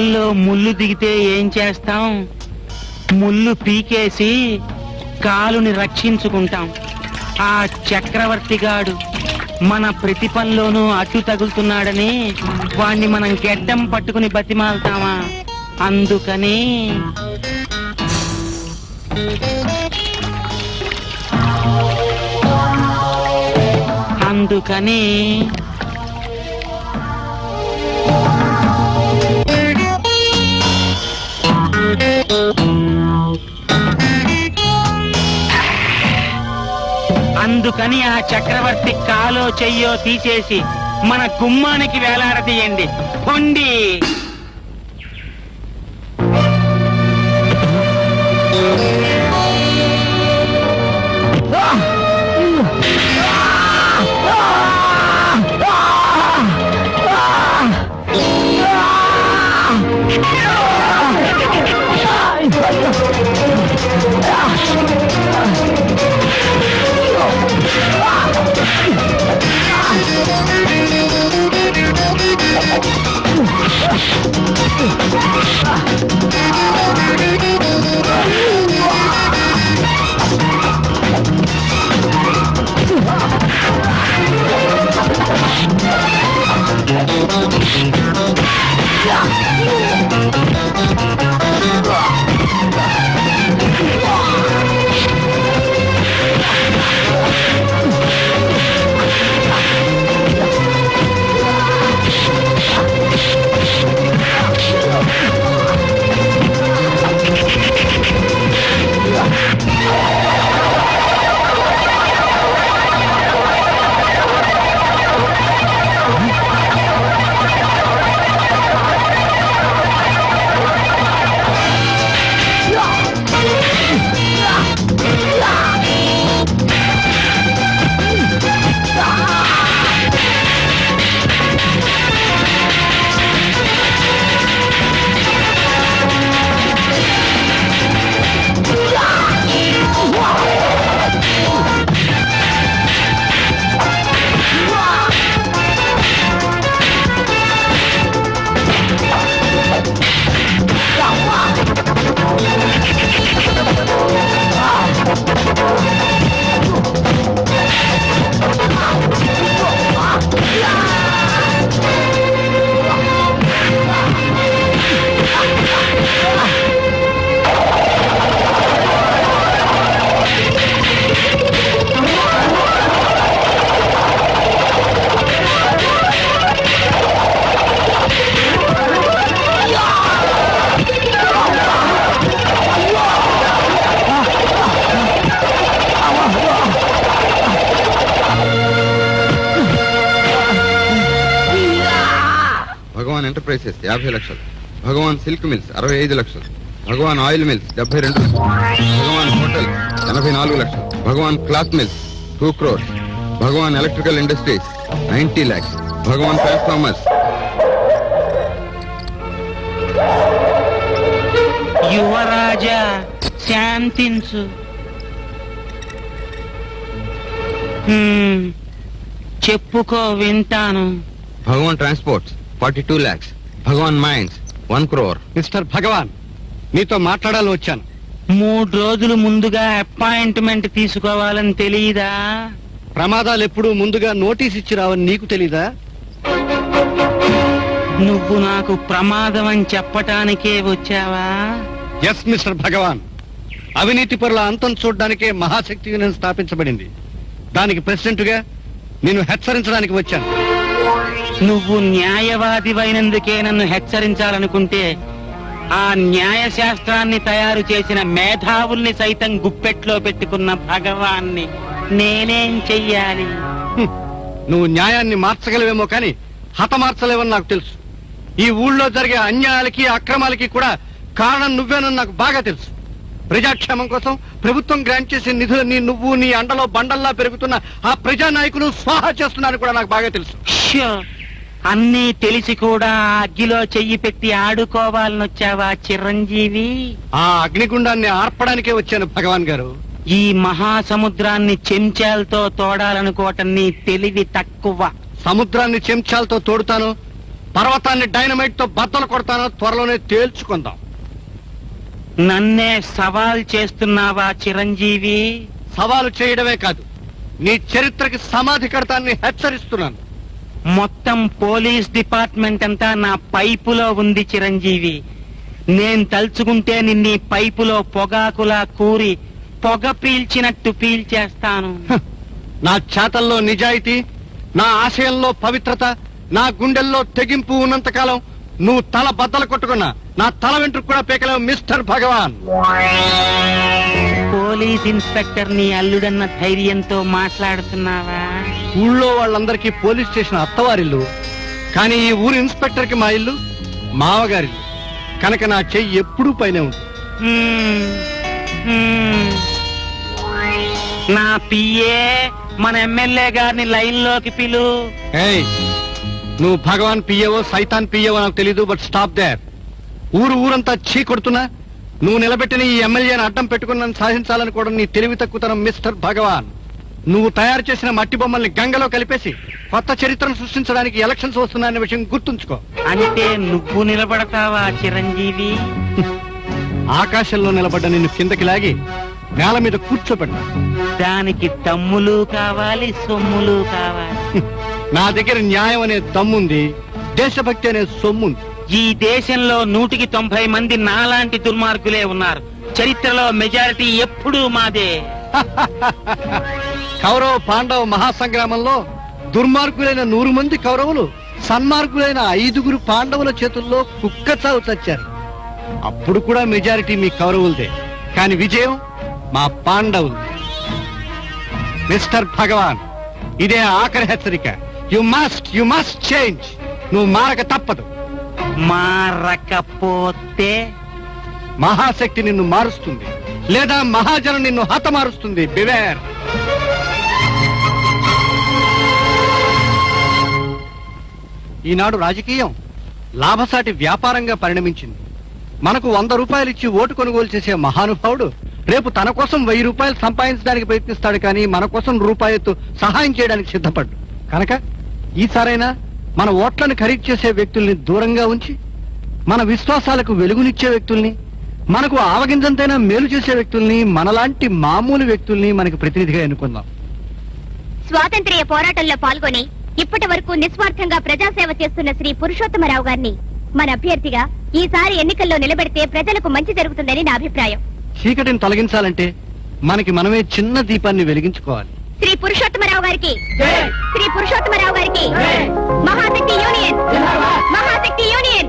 కాల్లో ముళ్ళు దిగితే ఏం చేస్తాం? ముళ్ళు పీకేసి కాలుని రక్షించుకుంటాం. ఆ చక్రవర్తిగాడు మన ప్రతి పనిలోనూ అడ్డు తగులుతున్నాడని వాణ్ణి మనం గెడ్డం పట్టుకుని బతిమాలతామా? అందుకని అందుకని అందుకని ఆ చక్రవర్తి కాలో చెయ్యో తీసేసి మన గుమ్మానికి వేలాడదీయండి. పొండి. భగవాన్ ఎంటర్ప్రైజెస్ యాభై లక్షలు. భగవాన్ సిల్క్ మిల్స్ అరవై ఐదు లక్షలు. భగవాన్ ఆయిల్ మిల్స్ డెబ్బై రెండు లక్షలు. భగవాన్ హోటల్ ఎనభై నాలుగు లక్షలు. Bhagwan cloth mills two crores Bhagwan electrical industries ninety lakhs Bhagwan transformers యువరాజా శాంతించు. చెప్పుకో వింటాను. Bhagwan transports forty two lakhs Bhagwan mines one crore. Mister Bhagwan మీతో మాట్లాడాలని వచ్చాను. మూడు రోజులు ముందుగా అపాయింట్మెంట్ తీసుకోవాలని తెలియదా ప్రమాదాలు ఎప్పుడూ ముందుగా నోటీస్ ఇచ్చి రావని నీకు తెలీదా? నువ్వు నాకు ప్రమాదం అని చెప్పటానికే వచ్చావా? Yes mister Bhagavan. అవినీతి పరుల అంతం చూడడానికే మహాశక్తి యూనియన్ స్థాపించబడింది. దానికి ప్రెసిడెంట్గా నేను హెచ్చరించడానికి వచ్చాను. నువ్వు న్యాయవాదివైనందుకే నన్ను హెచ్చరించాలనుకుంటే ఆ న్యాయ శాస్త్రాన్ని తయారు చేసిన మేధావుల్ని సైతం గుప్పెట్లో పెట్టుకున్న భగవాన్ని నేనేం చెయ్యాలి. నువ్వు న్యాయాన్ని మార్చగలవేమో కానీ హతమార్చలేవని నాకు తెలుసు ఈ ఊళ్ళో జరిగే అన్యాయాలకి అక్రమాలకి కూడా కారణం నువ్వేనని నాకు బాగా తెలుసు ప్రజాక్షేమం కోసం ప్రభుత్వం గ్రాంట్ చేసే నిధులని నువ్వు నీ అండలో బండల్లా పెరుగుతున్న ఆ ప్రజా నాయకులు స్వాహా చేస్తున్నారని కూడా నాకు బాగా తెలుసు! అన్నీ తెలిసి కూడా అగ్గిలో చెయ్యి పెట్టి ఆడుకోవాలని వచ్చావా చిరంజీవి? ఆ అగ్నిగుండాన్ని ఆర్పడానికే వచ్చాను భగవాన్ గారు. ఈ మహాసముద్రాన్ని చెంచాలతో తోడాలనుకోవటం నీ తెలివి తక్కువ. సముద్రాన్ని చెంచాలతో తోడుతాను పర్వతాన్ని డైనమైట్తో బద్దలు కొడతానో త్వరలోనే తేల్చుకుందాం. నన్నే సవాల్ చేస్తున్నావా చిరంజీవి? సవాలు చేయడమే కాదు నీ చరిత్రకి సమాధి కడతాన్ని హెచ్చరిస్తున్నాను. మొత్తం పోలీస్ డిపార్ట్మెంట్ అంతా నా పైపులో ఉంది చిరంజీవి. నేను తలుచుకుంటే నిన్నీ పైపులో పొగాకులా కూరి పొగ పీల్చినట్టు పీల్చేస్తాను. నా చేతల్లో నిజాయితీ నా ఆశయంలో పవిత్రత నా గుండెల్లో తెగింపు ఉన్నంతకాలం నువ్వు తల బద్దలు కొట్టుకున్నా నా తల వెంట్రుకు కూడా పేకలేవు మిస్టర్ భగవాన్. పోలీస్ ఇన్స్పెక్టర్ నీ అల్లుడన్న ధైర్యంతో మాట్లాడుతున్నావా? ఊళ్ళో వాళ్ళందరికీ పోలీస్ స్టేషన్ అత్తవారిల్లు. కానీ ఈ ఊరి ఇన్స్పెక్టర్కి మా ఇల్లు మావగారిల్లు కనుక నా చెయ్యి ఎప్పుడూ పైనే ఉంటుంది. హ్మ్, హ్మ్. నా పిఏ మన ఎమ్మెల్యే గారిని లైన్లోకి పిలు. ఏయ్ నువ్వు భగవాన్ పియ్యవో సైతాన్ పియ్యవో నాకు తెలీదు బట్ స్టాప్ దేర్. ఊరు ఊరంతా చీ కొడుతున్నా నువ్వు నిలబెట్టిన ఈ ఎమ్మెల్యేని అడ్డం పెట్టుకుని నన్ను సాధించాలని కూడా నీ తెలివి తక్కువతనం మిస్టర్ భగవాన్. నువ్వు తయారు చేసిన మట్టి బొమ్మల్ని గంగలో కలిపేసి కొత్త చరిత్రను సృష్టించడానికి ఎలక్షన్స్ వస్తున్నాయన్న విషయం గుర్తుంచుకో. అంటే నువ్వు నిలబడతావా చిరంజీవి? ఆకాశంలో నిలబడ్డ నిన్ను కిందకి లాగి నేల మీద కూర్చోబెట్టా దానికి తమ్ములు కావాలి సొమ్ములు కావాలి. నా దగ్గర న్యాయం అనే దమ్ముంది దేశభక్తి అనే సొమ్ముంది. ఈ దేశంలో నూటికి తొంభై మంది నాలాంటి దుర్మార్గులే ఉన్నారు. చరిత్రలో మెజారిటీ ఎప్పుడూ మాదే. కౌరవ పాండవ మహాసంగ్రామంలో దుర్మార్గులైన నూరు మంది కౌరవులు సన్మార్గులైన ఐదుగురు పాండవుల చేతుల్లో కుక్క చావు చచ్చారు. అప్పుడు కూడా మెజారిటీ మీ కౌరవులదే. కానీ విజయం మా పాండవులు మిస్టర్ భగవాన్ ఇదే ఆఖరి హెచ్చరిక. You must you must change నువ్వు మారక తప్పదు. మారకపోతే మహాశక్తి నిన్ను మారుస్తుంది లేదా మహాజనం నిన్ను హతమారుస్తుంది బివేర్ ఈనాడు రాజకీయం లాభసాటి వ్యాపారంగా పరిణమించింది. మనకు వంద రూపాయలు ఇచ్చి ఓటు కొనుగోలు చేసే మహానుభావుడు రేపు తన కోసం వెయ్యి రూపాయలు సంపాదించడానికి ప్రయత్నిస్తాడు కానీ మన కోసం రూపాయలతో సహాయం చేయడానికి సిద్ధపడ్డు. కనుక ఈసారైనా మన ఓట్లను ఖరీదు చేసే వ్యక్తుల్ని దూరంగా ఉంచి మన విశ్వాసాలకు వెలుగునిచ్చే వ్యక్తుల్ని మనకు ఆవగింజంతైనా మేలు చేసే వ్యక్తుల్ని మనలాంటి మామూలు వ్యక్తుల్ని మనకు ప్రతినిధిగా ఎన్నుకుందాం. స్వాతంత్ర్య పోరాటంలో పాల్గొని ఇప్పటి వరకు నిస్వార్థంగా ప్రజాసేవ చేస్తున్న శ్రీ పురుషోత్తమరావు గారిని మన అభ్యర్థిగా ఈసారి ఎన్నికల్లో నిలబెడితే ప్రజలకు మంచి జరుగుతుందని నా అభిప్రాయం. చీకటిని తొలగించాలంటే మనకి మనమే చిన్న దీపాన్ని వెలిగించుకోవాలి. శ్రీ పురుషోత్తమరావు గారికి శ్రీ పురుషోత్తమరావు గారికి మహాశక్తి యూనియన్. మహాశక్తి యూనియన్.